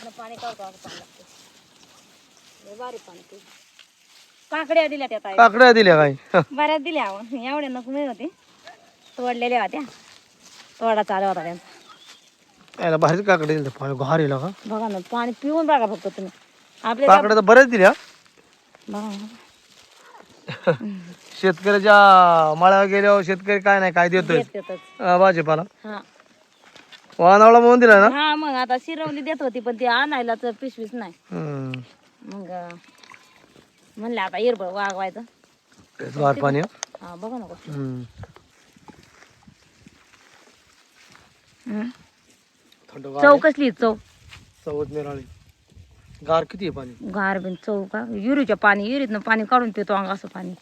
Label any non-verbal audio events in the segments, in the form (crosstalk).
त्यातनं पाणी काढतो असं पाणी लागतं? लय भारी पाणी ते काकड्या दिल्या त्या ताई काकड्या दिल्या काय? बऱ्याच दिल्या अहो. एवढ्या नको नाही होते तोडलेल्या होत्या. तोडा चालू होता त्यांचा. याला भारीच काकडे दिले पाणी घार येईल का बघा ना पाणी पिऊन बघा फक्त तुम्ही. आपल्या काकड्या तर बऱ्याच दिल्या. बघा ना. शेतकऱ्याच्या मळ्यावर गेल्यावर शेतकरी काय नाही काय देतोय? देत येतच. अं, भाजीपाला. हा. वानावळा म्हणून दिला ना हा मग आता शिरवली देत होती पण ती आणायला तर पिशवीच नाही हम्म. मग अं, म्हणलं आता इरबळ वागवायचं तेच पाणी हं. हा बघा ना कसं. हम्म. थंड गार चव. कसली चव चवच निराळी गार किती आहे पाणी गार बिन चव का युरीच्या पाणी युरीतनं पाणी काढून पितो अंग असं पाणी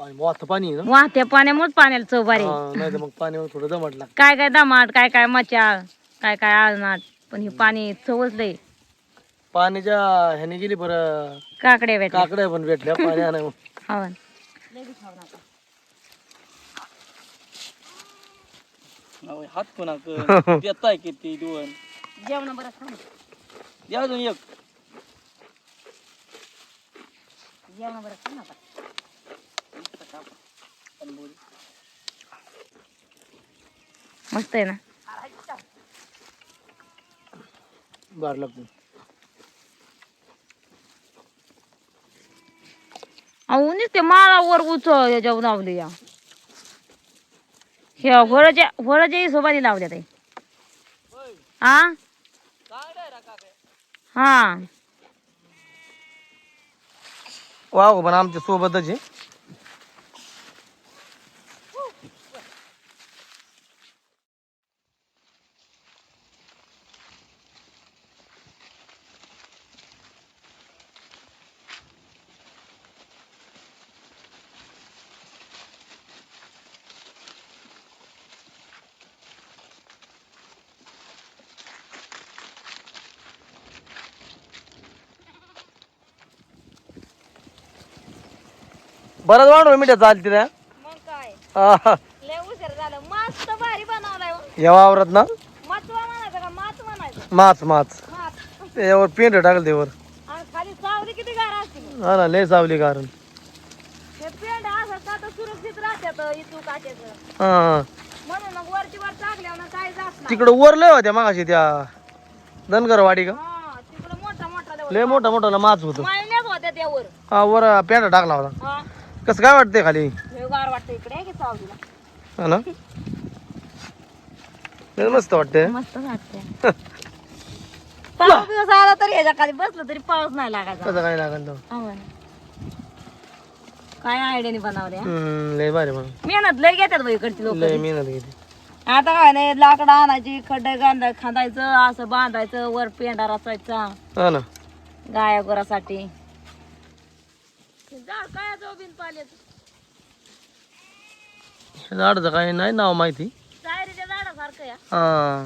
पाणी आहे ना? वाहत्या पाण्यामुळेच पाण्याला चव बारी नाही तर मग पाण्यावर थोडं दमट लागतं. काय काय दमाट काय काय मचाळ काय काय आळनाट पण हे पाणी चवच लय. पाण्याच्या ह्याने गेली बरं. काकड्या भेटल्या. काकड्या पण भेटल्या पाणी आणाय मग. हवा हात कोणा (laughs) देताय किती दोन? जेवण बरं द्या अजून एक. जेवण बरं खा ना आता. मस्त आहे ना. गार लागतो अहो नुसते माळावर उच याच्यावर लावली या. ह्या घोडाच्या घोडाच्या हिशोबाने लावल्या ते हा हा. वाव पण आमच्या सोबतच आहे. बरंच वाढव मिठ्या चालते त्या मग काय? हा. लय उशीर झालं. मस्त भारी बनवलाय हो. या वावरात ना? मचवा म्हणायचं का? माच म्हणायचं. माच माच माच त्याच्यावर पेंट टाकलं त्यावर आणि खाली सावली किती गार असते. हा ना लय सावली कारण हे पेंड असं का तर सुरक्षित राहत्यात इथू काट्याचं हा हा. म्हणून मग वरची वर टाकल्यावर ना काय जात नाही. तिकडं वर लय होत्या मागाशी त्या धनगरवाडी का? हा तिकडं मोठा मोठा लय मोठा मोठा माच होतो. माळण्याच होत्या त्यावर हा वर पेंट टाकला होता. हा. कसं काय वाटतंय खाली? गार वाटतं इकडे की हा ना? मस्त वाटतंय. मस्त वाटतंय. (laughs) पाऊस दिवस आला तरी ह्याच्या खाली बसलं तरी पाऊस नाही लागायचा. कसं काय लागेल तो? हा. काय आयडियाने बनवल्या हम्म, लय भारी म्हणून मेहनत लय घेतात बाई इकडची लोक. लय मेहनत घेते. आता काय नाही लाकडं आणायची खड्डे गांधा खांदायचं असं बांधायचं वर पेंडा रचायचा. हा ना. गाया गोरासाठी. झाड काय जाऊ बिन पाल्याचं झाडाचं काही नाही नाव माहिती. सायरीच्या झाडासारखं या. हा.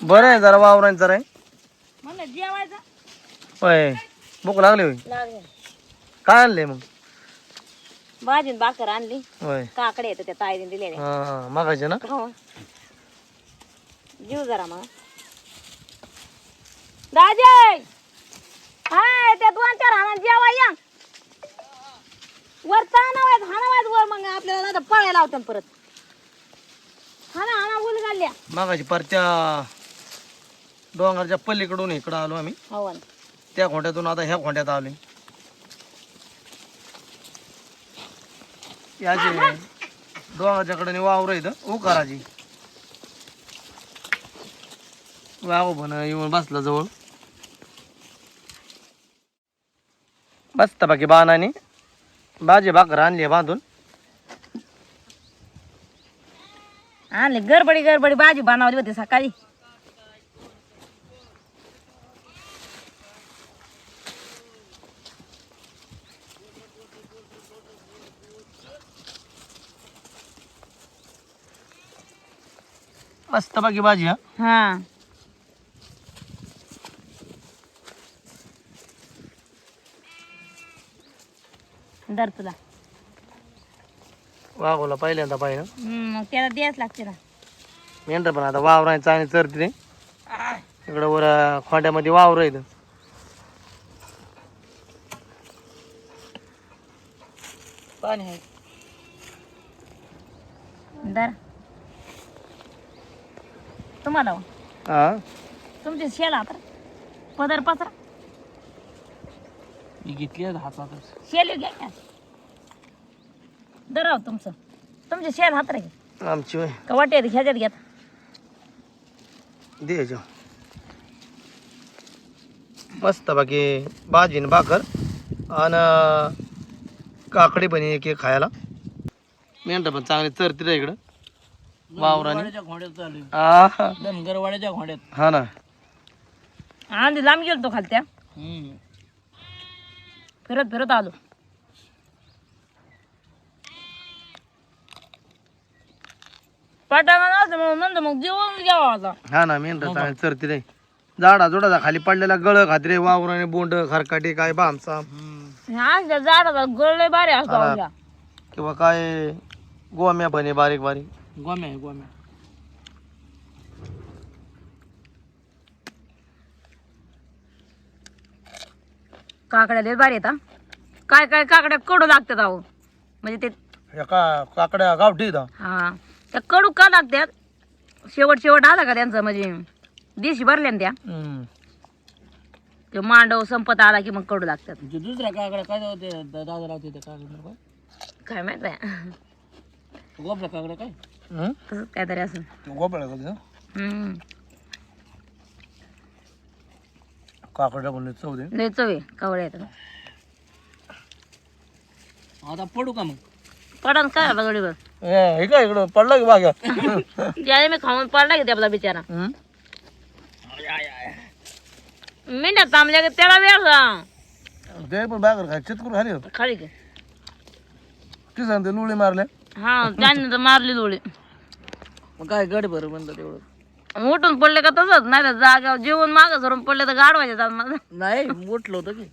बरं आहे जरा वावरांचं जरा आहे. म्हणलं जेवायचं? होय. भूक लागली होय. लागले. काय आणलंय मग? भाजीन भाकर आणली. होय. काकडे येतं त्या ताईने दिलेले हा हा. मागायचे ना? हो. जीव जरा मग. राजे हाय त्या दोन चार हाणा जेवा या. वर ताणावायच हाणावायच वर मग आपल्याला नाही पळायला लावतात परत. हाना हाना उल घालल्या. मागायची परत्या डोंगरच्या पलीकडून इकडं आलो आम्ही. हो ना. त्या खोट्यातून आता ह्या खोट्यात आलोय. याचे डोंगरच्या कडे वावर इथं उकाराची वाव पण येऊन बसला जवळ. बसता बाकी बाणाने भाजी भाकर आणली बांधून. आणली गडबडी गडबडी भाजी बनवली होती सकाळी. मस्त बाकी भाजी हा. हा. तुला. वाघोला पहिल्यांदा हम्म, मग त्याला द्यायच लागते ना. मेंढर पण आता वावरा चांगली चरते रे इकडं वर अं, खोंड्यामध्ये वावर आहे इथं. पाणी आहे. दर. तुम्हाला हो. हा तुमचे शेला तर पदर पसरा. मी घेतली आहे हातातच शेल घ्या. की. दर राव तुमचं. तुमचे शेल हात रे आमची होय. का वाटेत ह्याच्यात घेत? दे मस्त बाकी भाजी न भाकर आणि काकडी पण एक एक खायला. मेंढर पण चांगली चरते रे इकडं. वावराने. चालू. हा. धनगरवाड्याच्या खोड्यात हा ना. आधी लांब गेलो तो खालत्या. हम्म. फिरत फिरत आलो. पटांगण असं मग म्हणतो मग जेवण घ्यावा आता. हा ना मेंढर चांगली चरते रे. झाडा जोडाचा खाली पडलेला गळ खात रे वावराने बोंड खरकाटी काय बामचा झाडाचा गळले बारे असतो हा. आमच्या. किंवा काय गोम्या बने बारीक बारीक. गोम्या आहे गोम्या. काकड्या लय बारी येतात काय काय काकड्या कडू लागतात अहो. म्हणजे ते एका काकड्या गावठी इथं. हा. त्या कडू का लागतात शेवट शेवट आला का त्यांचं म्हणजे दिशी भरल्या ना त्या. ते मांडव संपत आला की मग कडू लागतात. म्हणजे दुसऱ्या काकड्या काय होते दादा लावते त्या काय माहीत आहे काकड्या काय? हम्म? तसंच काहीतरी असं. का? हम्म. चव दे. लय चव आहे कवळे येतात आता पडू का मग? पडन काय ए, हे काय इकडं पडलं की बाग्या त्याने मी खाऊन पडला की आपला बिचारा मिंड्या थांबल्या की त्याला वेळ सांग ते पण बागर खाली होतं. खाली की ती सांगते लुळे मारले हा त्याने तर मारली डोळे मग काय गड बरं म्हणलं तेवढं उठून पडले का तसंच नाही तर जाग्यावर जेवण मागं सरून पडले तर गाडवायचे जात नाही मोठलं होतं की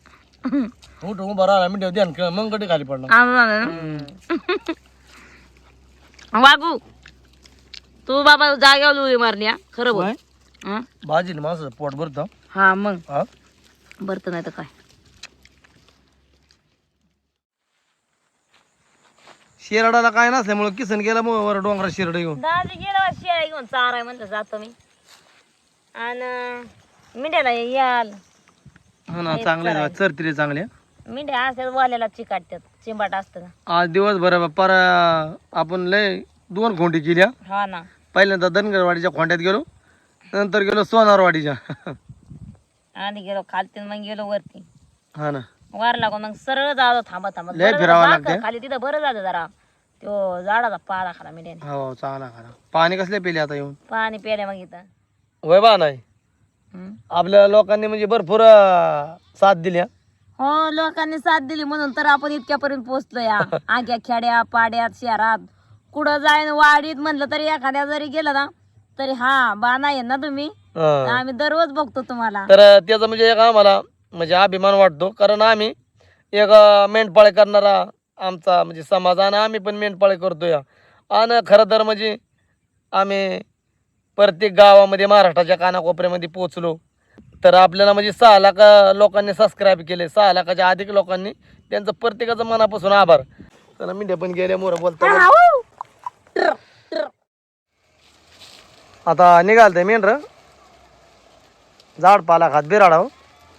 उठ उभा राहिला मी ध्यान केलं मग गडी खाली पडला ना वागू. तू बाबा जाग्यावर डोळी मारली हा? खरं बोल. हं? भाजी माणसं पोट भरतं. हा मग. हा? बरत नाही तर काय? शिराडाला काय नसल्यामुळे किसन गेला मग वर डोंगरा शिरड घेऊन. दादी गेला शेळ्या घेऊन चाराय म्हणलं जातो मी. आणि मिंड्याला याल. हा ना चांगले आहे, चरती रे चांगले. मिंड्या असतात वाल्याला चिकाटतात चिंबाट असतं ना. आज दिवसभर पर आपण लय दोन खोंडी केल्या. हा ना. पहिल्यांदा धनगरवाडीच्या खोंड्यात गेलो नंतर गेलो सोनारवाडीच्या. आधी गेलो खालती मग गेलो वरती. हा ना. वार लागून मग सरळ जातो थांबत थांबत. लय बरं फिरावं झालं लागतंय. बाकं खाली तिथं बरं झालं जरा. तो झाडाचा पाला खाला मिंड्याने हो चांगला खरा पाणी कसले पेले आता येऊन? पाणी प्यायला मग इथं. वय बा नाही. हम्म. आपल्या लोकांनी म्हणजे भरपूर अं, साथ दिली हा. लोकांनी साथ दिली म्हणून तर आपण इतक्यापर्यंत पोहोचलो या (laughs) आग्या खेड्या पाड्यात शहरात. कुठं जाईन वाडीत म्हणलं तरी एखाद्या जरी गेलं ना तरी हा बा नाही ना तुम्ही? हा. आम्ही दररोज बघतो तुम्हाला. तर त्याचा म्हणजे एक आम्हाला म्हणजे अभिमान वाटतो. कारण आम्ही एक मेंढपाळे करणारा आमचा म्हणजे समाज आणि आम्ही पण मेंढपाळे करतोय. आणि खरं तर म्हणजे आम्ही प्रत्येक गावामध्ये महाराष्ट्राच्या कानाकोपऱ्यामध्ये पोचलो तर आपल्याला म्हणजे सहा लाख लोकांनी सबस्क्राईब केले. सहा लाखाच्या अधिक लोकांनी त्यांचं प्रत्येकाचं मनापासून आभार. चला मी पण गेले मोर बोलतो. आता निघालते मेंढर झाड पाला खात बिराडाव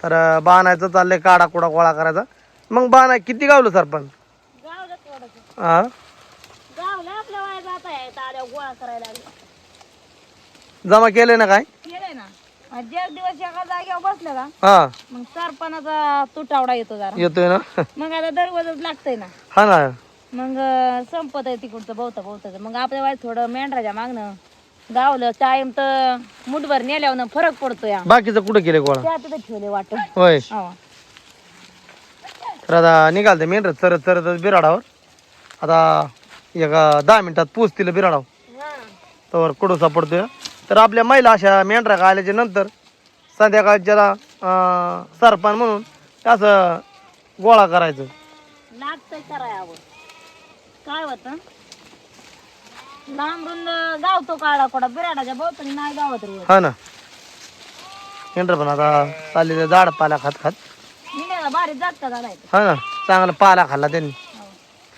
तर बाणायचं चाललंय काडा कुडा गोळा करायचा. मग बाणा किती गावलं सरपंच? थोडंसं. हा जमा केलंय ना काय? ज्या दिवस एका जागेवर बसलं का हा. मग सरपणाचा तुटावडा येतो जरा. येतोय ना? मग आता दरवाजच लागतंय ना. हा ना. मग अं, संपत आहे तिकडचं बहुता बहुता मग आपल्या वेळेस थोडं मेंढराच्या मागणं गावलं टाइम तर मुठभर नेल्यावर फरक पडतो या बाकीचं कुठं केलंय गोळा? त्या तिथे ठेवले वाटत होय. तर आता निघालते मेंढर चरत चरतच बिराडावर. आता एका दहा मिनिटात पोचतील बिराडावर. तर कुठं सापडतोय तर आपल्या महिला अशा मेंढरा का आल्याच्यानंतर संध्याकाळच्याला अं, सरपण म्हणून असं गोळा करायचं. लागतंय करायवर काय होत? गावतो काळा कोडा बिराडाच्या भोवतणी नाही गावात हा ना. मेंढर पण आता चालले झाड पाला खात खात. मिळाला भारी जात का झालाय तो. हा ना. चांगला पाला खाल्ला त्यांनी.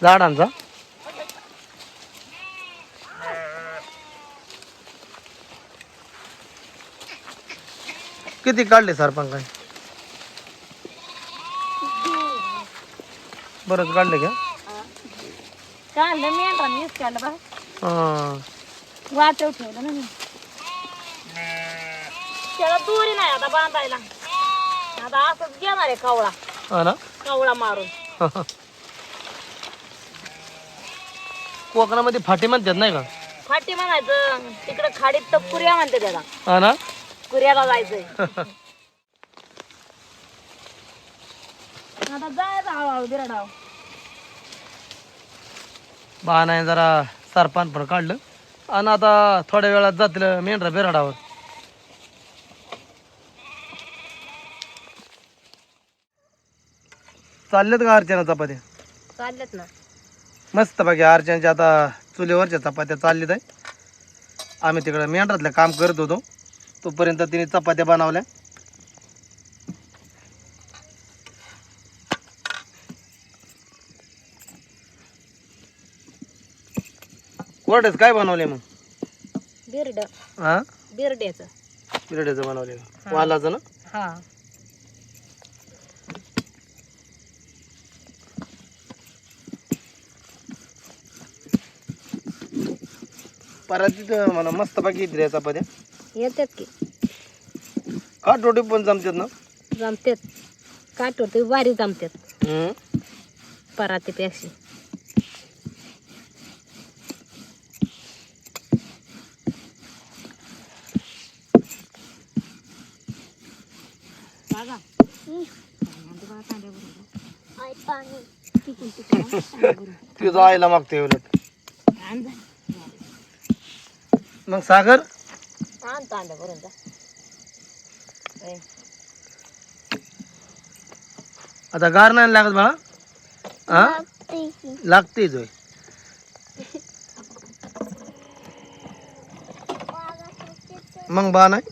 झाडांचा. किती काढले सरपंच बरंच काढले का? काढलं मीच काढलं बा हा. वाचव ठेवलं ना मी. त्याला दुरी नाही आता बांधायला. आता असंच घेणार आहे कवळा. हा ना? कवळा मारून. कोकणामध्ये फाटी म्हणतात नाही का? फाटी म्हणायचं तिकडे खाडीत तर कुऱ्या म्हणते त्याला. हा ना? कुऱ्याला जायचंय (laughs) आता जायचं हळूहळू बिराडाव. बाणाने जरा सरपान पण काढलं. आणि आता थोड्या वेळात जातील मेंढरा बिराडावर. चाललेत का अर्चना चपात्या? चाललेत ना. मस्त बाकी अर्चनाच्या आता चुलीवरच्या चपात्या चाललीत आहे. आम्ही तिकडं मेंढरातलं काम करत होतो. तोपर्यंत तिने चपात्या बनवल्या. कोरडेच काय बनवले मग? बिरड. हा? बिरड्याचं. बिरड्याचं बनवले वालाचं ना? हा. परत तिथं मला मस्त बाकी चपात्या. येतात की. का टोटी पण जमतात ना? जमतात. ते भारी जमतात. हम्म. परातीपेक्षा तिथं आईला मागते उलट मग सागर? आणतो अंड्या भरून जा. आता गार नाही लागत बाळा? हा लागते जोय. मग बा नाही?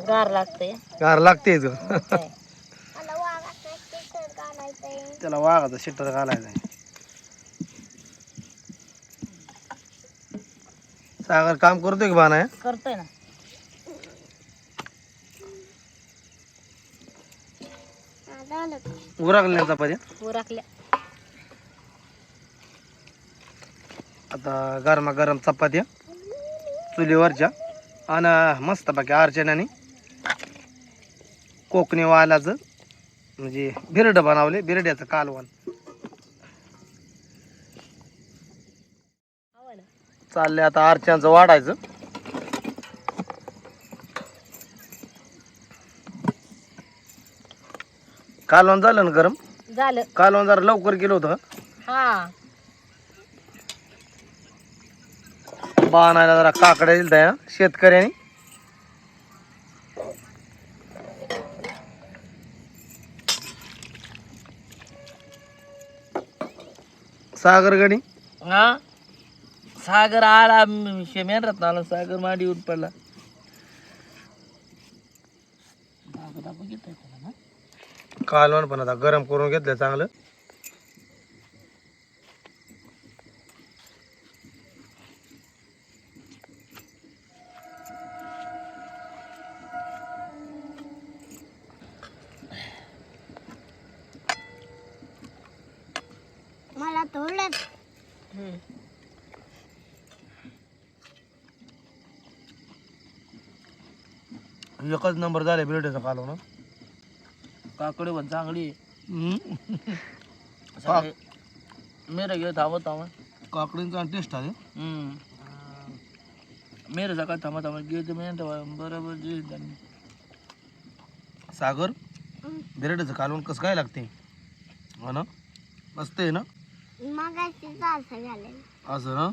गार लागतंय गार लागते जो त्याला वाघाचा शिट्टर घालायचा सागर काम करतोय की बाणा? करतोय ना. उरकल्या चपात्या उरकल्या. आता गरमा गरम चपात्या चुलीवरच्या आणि मस्त बाकी अर्चनाने कोकणी वालाचं म्हणजे बिरडं बनवले बिरड्याचं कालवण. चाललंय आता अर्चनाचं वाढायचं. कालवण झालं ना गरम? झालं. कालवण जरा लवकर गेलं होतं हा? बाणायला जरा काकड्या दिल त्या शेतकऱ्यांनी. सागर गडी हा. सागर आला मेंढरात आला सागर माडी उठ पडला. कालवण पण आता गरम करून घेतलं चांगलं. एकच नंबर झाले बिरड्याचं कालवण काकडे पण चांगली. मेरे गेले थांबत थांबत. काकडींचा टेस्ट आहे मेरे सकाळ थांबत थांबत गेले ते मेंढरा बरोबर जे त्यांनी. सागर बिरड्याचं कालवण कसं काय लागते हो ना? मस्त आहे ना? असं ना?